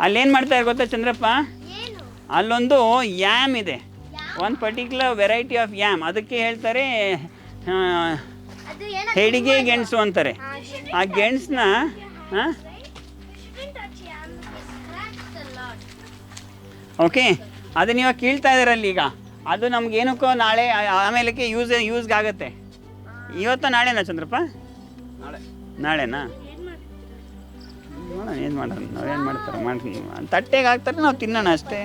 ಅಲ್ಲೇನು ಮಾಡ್ತಾರೆ ಗೊತ್ತಾ ಚಂದ್ರಪ್ಪ? ಏನು? ಅಲ್ಲೊಂದು ಯಾಮ್ ಇದೆ. ಒಂದು ಪರ್ಟಿಕ್ಯುಲರ್ ವೆರೈಟಿ ಆಫ್ ಯಾಮ್ ಅದಕ್ಕೆ ಹೇಳ್ತಾರೆ ಅದು ಏನೋ ಹೆಡಿಗೆ ಗೆಣಸು ಅಂತಾರೆ. ಆ ಗೆಣಸನ್ನ ಹಾಂ ಓಕೆ ಅದನ್ನ ಇವಾಗ ಕೀಳ್ತಾ ಇದ್ದೀರಲ್ಲ ಈಗ. ಅದು ನಮ್ಗೇನಕ್ಕೋ ನಾಳೆ ಆಮೇಲೆ ಆಮೇಲಕ್ಕೆ ಯೂಸ್ ಯೂಸ್ಗೆ ಆಗುತ್ತೆ ಇವತ್ತು ನಾಳೆನಾ ಚಂದ್ರಪ್ಪ? ನಾಳೆ. ನಾಳೆನಾ? ನೋಡೋಣ, ಏನು ಮಾಡೋಣ? ನಾವೇನು ಮಾಡ್ತಾರೆ ಮಾಡಿ ತಟ್ಟೆಗೆ ಹಾಕ್ತಾರೆ, ನಾವು ತಿನ್ನೋಣ ಅಷ್ಟೇ.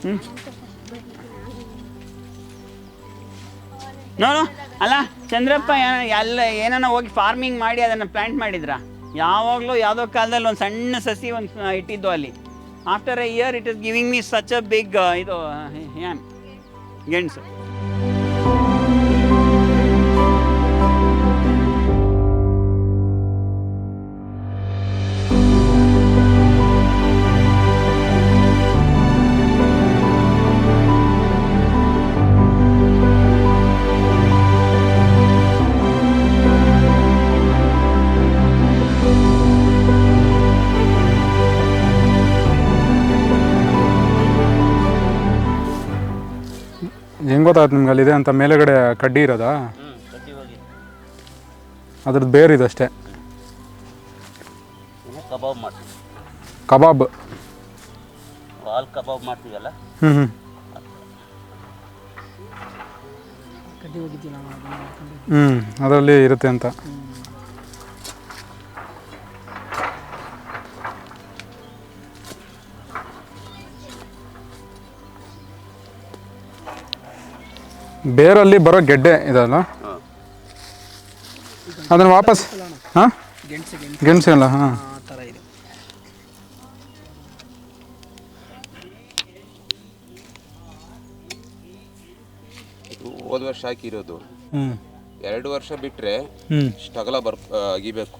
ಹ್ಞೂ ನೋಡು, ಅಲ್ಲ, ಚಂದ್ರಪ್ಪ, ಏನ- ಎಲ್ಲ ಏನಾನ ಹೋಗಿ ಫಾರ್ಮಿಂಗ್ ಮಾಡಿ ಅದನ್ನು ಪ್ಲ್ಯಾಂಟ್ ಮಾಡಿದ್ರಾ? ಯಾವಾಗಲೂ ಯಾವುದೋ ಕಾಲದಲ್ಲಿ ಒಂದು ಸಣ್ಣ ಸಸಿ ಒಂದು ಇಟ್ಟಿದ್ದು ಅಲ್ಲಿ. After a year it is giving me such a big ಇದು ಹ್ಯಾಮ್. ಗೆಣಸು ಗೊತ್ತಾಯ್ತು ನಿಮ್ಗೆ ಅಲ್ಲಿದೆ ಅಂತ ಮೇಲೆಗಡೆ ಕಡ್ಡಿ ಇರೋದಾ? ಅದ್ರದ್ದು ಬೇರು ಇದಷ್ಟೇ ಇನ್ನು ಕಬಾಬ್ ಮಾಡ್ತೀವಿ. ಕಬಾಬ್. ಹಾಲು ಕಬಾಬ್ ಮಾಡ್ತೀವಲ್ಲ? ಹ್ಞೂ ಹ್ಞೂ ಹ್ಞೂ ಅದರಲ್ಲಿ ಇರುತ್ತೆ ಅಂತ. ಬೇರಲ್ಲಿ ಬರೋ ಗೆಡ್ಡೆ ಇದಲ್ಲ ಅದನ್ನ ವಾಪಸ್ ಹಾಂ? ಗೆಣಸು ಅಲ್ಲ ಹಾಂ. ಇದು ಹೋದ ವರ್ಷ ಹಾಕಿರೋದು. ಎರಡು ವರ್ಷ ಬಿಟ್ಟರೆ ಹ್ಞೂ ಸ್ಟಗಲ ಬರ್ ಅಗಿಬೇಕು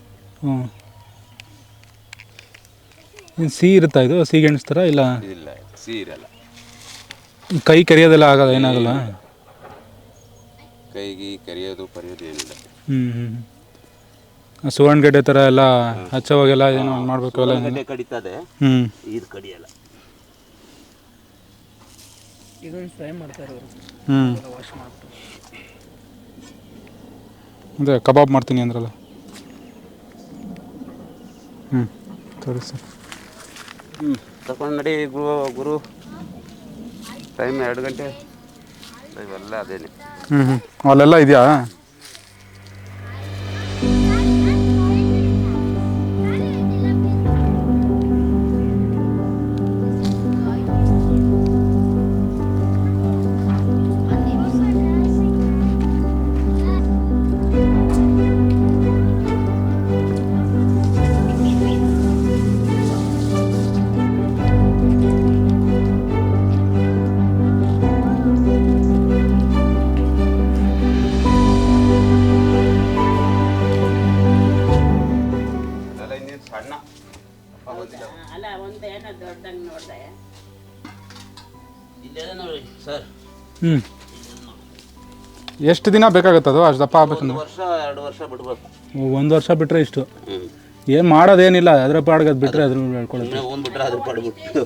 ಸಿಹಿ ಇರುತ್ತಾ ಇದು? ಸಿಹಿ ಗೆಣಸು ಥರ ಇಲ್ಲ ಇಲ್ಲ ಸಿಹಿ ಇರಲ್ಲ. ಕೈ ಕರಿಯೋದೆಲ್ಲ ಆಗಲ್ಲ ಏನಾಗಲ್ಲ? ಕೈಗೆ ಕರಿಯೋದು ಪರಿಯೋದು ಏನಿಲ್ಲ. ಹ್ಞೂ ಹ್ಞೂ ಸುವರ್ಣಗಡ್ಡೆ ಥರ ಎಲ್ಲ ಹಚ್ಚವಾಗೆಲ್ಲ ಏನೋ ಮಾಡಬೇಕು ಎಲ್ಲ ಗಡ್ಡೆ ಕಡಿತದೆ. ಹ್ಞೂ ಇದು ಕಡಿಯಲ್ಲ. ಹ್ಞೂ ಅದೇ ಕಬಾಬ್ ಮಾಡ್ತೀನಿ ಅಂದ್ರಲ್ಲ. ಹ್ಞೂ ಸರಿ ಸರ್. ಹ್ಞೂ ತಗೊಂಡು ನಡಿ ಗುರು ಗುರು. ಟೈಮ್ ಎರಡು ಗಂಟೆ. ಇವೆಲ್ಲ ಅದೇನೆ. ಹ್ಞೂ ಹ್ಞೂ ಅಲ್ಲೆಲ್ಲ ಇದೆಯಾ? ಸರ್. ಹ್ಞೂ ಎಷ್ಟು ದಿನ ಬೇಕಾಗುತ್ತೆ ಅದು? ಅಷ್ಟು ದಪ್ಪ ಒಂದು ಆಗ್ಬೇಕಂದ್ರೆ ವರ್ಷ ಎರಡು ವರ್ಷ ಬಿಡ್ಬೇಕು ಒಂದು ವರ್ಷ ಬಿಟ್ಟರೆ ಇಷ್ಟು? ಏನು ಮಾಡೋದೇನಿಲ್ಲ ಅದರ ಪಾಡ್ಗೆ ಅದು ಬಿಟ್ಟರೆ ಅದ್ರ ಹೇಳ್ಕೊಳ್ಳುತ್ತೆ ಸುಮ್ಮನೆ ಒಂದು ಬಿಟ್ರೆ ಅದ್ರ ಪಡ್ಬಿಟ್ಟು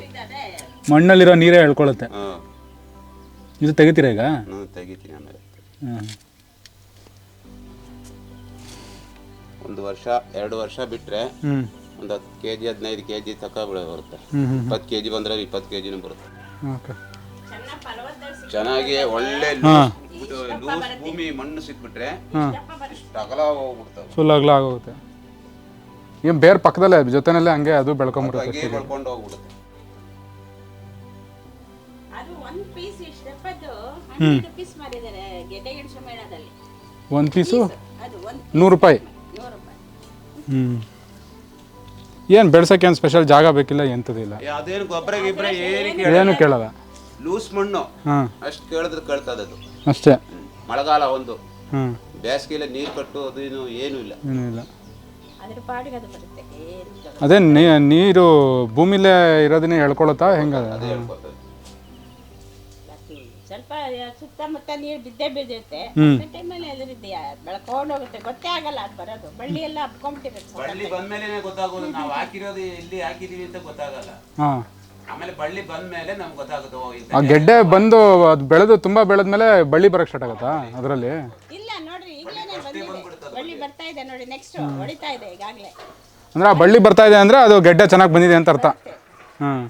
ಮಣ್ಣಲ್ಲಿರೋ ನೀರೇ ಹೇಳ್ಕೊಳ್ಳುತ್ತೆ ಹಾಂ ಇದು ತೆಗಿತೀರಾ ಈಗ? ನಾನು ತೆಗಿತೀನಿ ಆಮೇಲೆ. ಹಾಂ ಒಂದು ವರ್ಷ ಎರಡು ವರ್ಷ ಬಿಟ್ಟರೆ ಹ್ಞೂ ಒಂದು ಹತ್ತು ಕೆ ಜಿ ಹದಿನೈದು ಕೆ ಜಿ ತಕ ಬರುತ್ತೆ. ಹ್ಞೂ ಹ್ಞೂ ಇಪ್ಪತ್ತು ಕೆ ಜಿ ಬಂದರೆ ಇಪ್ಪತ್ತು ಕೆ ಜಿನೂ ಬರುತ್ತೆ. ಓಕೆ. ಚೆನ್ನಾಗಿ ಒಳ್ಳೆ ಹಾಂ. ಲೂಸ್ ಭೂಮಿ ಮಣ್ಣು ಸಿಕ್ಬಿಟ್ರೆ ಹಾಂ. ಇಷ್ಟು ಅಗಲ ಹೋಗ್ಬಿಡ್ತವೆ ಫುಲ್ ಅಗಲ ಆಗೋಗುತ್ತೆ. ಏನು ಬೇರೆ ಪಕ್ಕದಲ್ಲೇ ಜೊತೆನಲ್ಲೇ ಹಂಗೆ ಅದು ಬೆಳ್ಕೊಂಬಿಡುತ್ತೆ ಒಂದ್ ಬೆಳ್ಕೊಂಡು ಹೋಗ್ಬಿಡುತ್ತೆ. ಅದು ಒಂದು ಪೀಸ್ ಇಷ್ಟಪ್ಪದ್ದು ಹಂಡ್ರೆಡ್ ರುಪೀಸ್ ಮಾರಿದ್ದಾರೆ ಗೆಡ್ಡೆ ಗೆಣಸು ಮೇಳದಲ್ಲಿ ಒಂದು ಪೀಸು ಅದು ಒಂದು ನೂರು ರೂಪಾಯಿ. ನೂರು ರೂಪಾಯಿ. ಹ್ಞೂ ಏನು ಬೆಳ್ಸೋಕ್ಕೆ ಏನು ಸ್ಪೆಷಲ್ ಜಾಗ ಬೇಕಿಲ್ಲ ಎಂತದಿಲ್ಲ. ಏ, ಅದೇನು ಗೊಬ್ಬರ ಗಿಬ್ಬರ ಏನು ಏನು ಕೇಳಲ್ಲ. ಲೂಸ್ ಮಣ್ಣು ಹಾಂ. ಅಷ್ಟು ಕೇಳಿದ್ರೆ ಕೇಳ್ತದದು. ಅದು ಅಷ್ಟೇ. ಮಳೆಗಾಲ ಒಂದು. ಹ್ಞೂ ಬೇಸಿಗೆಲ್ಲ ನೀರು ಕಟ್ಟು ಅದು ಏನು ಏನೂ ಇಲ್ಲ. ಏನೂ ಇಲ್ಲ. ಅದ್ರ ಪಾಡಿಗೆ ಅದು ಬರುತ್ತೆ. ಏನು ಜಗಳ. ಅದೇ ನೀರು ಭೂಮಿಲೇ ಇರೋದನ್ನೇ ಹೇಳ್ಕೊಳತ್ತಾ? ಹೆಂಗ? ಅದೇ ಹೇಳ್ಕೊತದೆ ಸ್ವಲ್ಪ ಸುತ್ತಮುತ್ತ ನೀರು ಬಿದ್ದೇ ಬಿದ್ದಿರುತ್ತೆ. ಟೈಮಲ್ಲಿ ಎದುರಿದ್ದೀಯ ಬೆಳ್ಕೊಂಡು ಹೋಗುತ್ತೆ. ಗೊತ್ತೇ ಆಗಲ್ಲ ಅದು ಬರೋದು. ಬಳ್ಳಿ ಎಲ್ಲ ಹಬ್ಕೊಂಡ್ಬಿಟ್ಟಿರುತ್ತೆ ಸ್ವಲ್ಪ. ಬಳ್ಳಿ ಬಂದ್ಮೇಲೆ ಗೊತ್ತಾಗೋದು. ನಾವು ಹಾಕಿರೋದು ಎಲ್ಲಿ ಹಾಕಿದೀವಿ ಅಂತ ಗೊತ್ತಾಗಲ್ಲ. ಹಾಂ. ಆಮೇಲೆ ಬಳ್ಳಿ ಬಂದ್ಮೇಲೆ ನಮ್ಗೆ ಗೊತ್ತಾಗುತ್ತೆ ಓ ಇಂಥ ಆ ಗೆಡ್ಡೆ ಬಂದು ಅದು ಬೆಳೆದು ತುಂಬ ಬೆಳೆದ್ಮೇಲೆ ಬಳ್ಳಿ ಬರೋಕ್ಕೆ ಸ್ಟಾರ್ಟ್ ಆಗುತ್ತಾ ಅದರಲ್ಲಿ? ಇಲ್ಲ ನೋಡ್ರಿ ಈಗಲೇನೆ ಬಂದಿದೆ ಬಳ್ಳಿ ಬರ್ತಾ ಇದೆ ನೋಡಿ ನೆಕ್ಸ್ಟ್ ಹೊಡಿತಾ ಇದೆ ಈಗಾಗಲೇ. ಅಂದರೆ ಆ ಬಳ್ಳಿ ಬರ್ತಾ ಇದೆ ಅಂದರೆ ಅದು ಗೆಡ್ಡೆ ಚೆನ್ನಾಗಿ ಬಂದಿದೆ ಅಂತ ಅರ್ಥ. ಹಾಂ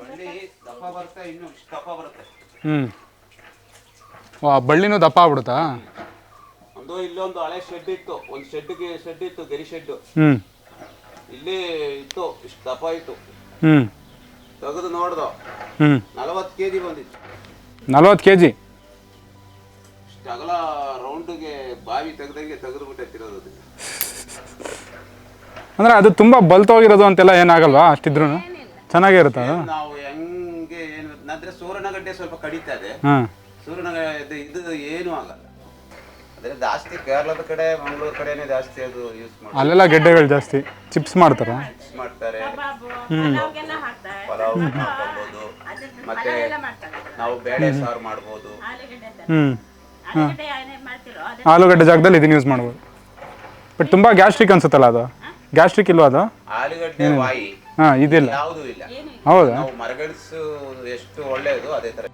ಬಳ್ಳಿ ದಪ್ಪ ಬರುತ್ತೆ ಇನ್ನು ಇಷ್ಟು ದಪ್ಪ ಬರುತ್ತೆ. ಹ್ಞೂ ಓ ಆ ಬಳ್ಳಿನೂ ದಪ್ಪ ಆಗ್ಬಿಡುತ್ತಾ? ಒಂದು ಇಲ್ಲೊಂದು ಹಳೆ ಶೆಡ್ ಇತ್ತು ಒಂದು ಶೆಡ್ಗೆ ಶೆಡ್ ಇತ್ತು ಗರಿ ಶೆಡ್ ಹ್ಞೂ ಇಲ್ಲಿ ಇತ್ತು ಇಷ್ಟು ದಪ್ಪ ಇತ್ತು. ಹ್ಞೂ ತೆಗೆದು ನೋಡ್ದು. ಹ್ಞೂ ನಲವತ್ತು ಕೆ ಜಿ ಬಂದಿತ್ತು. ನಲ್ವತ್ತು ಕೆ ಜಿ ಇಷ್ಟು ಅಗಲ ರೌಂಡ್ಗೆ ಬಾವಿ ತೆಗ್ದಂಗೆ ತೆಗೆದು ಬಿಟ್ಟಿರೋದು ಅದು. ಅಂದರೆ ಅದು ತುಂಬ ಬಲ್ತೋಗಿರೋದು ಅಂತೆಲ್ಲ ಏನಾಗಲ್ವಾ ಅಷ್ಟಿದ್ರು ಚೆನ್ನಾಗೇ ಇರುತ್ತೆ ಅದು? ನಾವು ಹೆಂಗೆ ಏನು ಅಂದ್ರೆ ಸೂರ್ಯನಗಡ್ಡೆ ಸ್ವಲ್ಪ ಕಡಿತಾ ಇದೆ. ಹಾಂ ಸೂರ್ಯನಗಡ್ಡೆ ಇದು ಏನೂ ಆಗಲ್ಲ. ಅಂದ್ರೆ ಜಾಸ್ತಿ ಕೇರಳದ ಕಡೆ ಮಂಗಳೂರು ಕಡೆನೇ ಜಾಸ್ತಿ ಅದು ಯೂಸ್ ಮಾಡ್ತಾರೆ. ಅಲ್ಲೆಲ್ಲ ಗೆಡ್ಡೆಗಳು ಜಾಸ್ತಿ. ಚಿಪ್ಸ್ ಮಾಡ್ತಾರೆ? ಚಿಪ್ಸ್ ಮಾಡ್ತಾರೆ. ಪಲಾವ್ ಅದನ್ನ ಮತ್ತೆ ನಾವು ಬೇಳೆ ಸಾರು ಮಾಡ್ಬೋದು. ಆಲೂಗಡ್ಡೆ ಅಂತ. ಹ್ಞೂ ಆಲೂಗಡ್ಡೆ ಜಾಗದಲ್ಲಿ ಇದನ್ನ ಯೂಸ್ ಮಾಡ್ಬೋದು. ಬಟ್ ತುಂಬಾ ಗ್ಯಾಸ್ಟ್ರಿಕ್ ಅನ್ಸುತ್ತಲ್ಲ ಅದು? ಗ್ಯಾಸ್ಟ್ರಿಕ್ ಇಲ್ವಾ ಅದು? ಆಲೂಗಡ್ಡೆ ವಾಯಿ. ಹಾಂ ಇದಿಲ್ಲ. ಯಾವುದೂ ಇಲ್ಲ. ಹೌದಾ? ನಾವು ಮರಗೆಣಸು ಎಷ್ಟು ಒಳ್ಳೆಯದು ಅದೇ ತರ.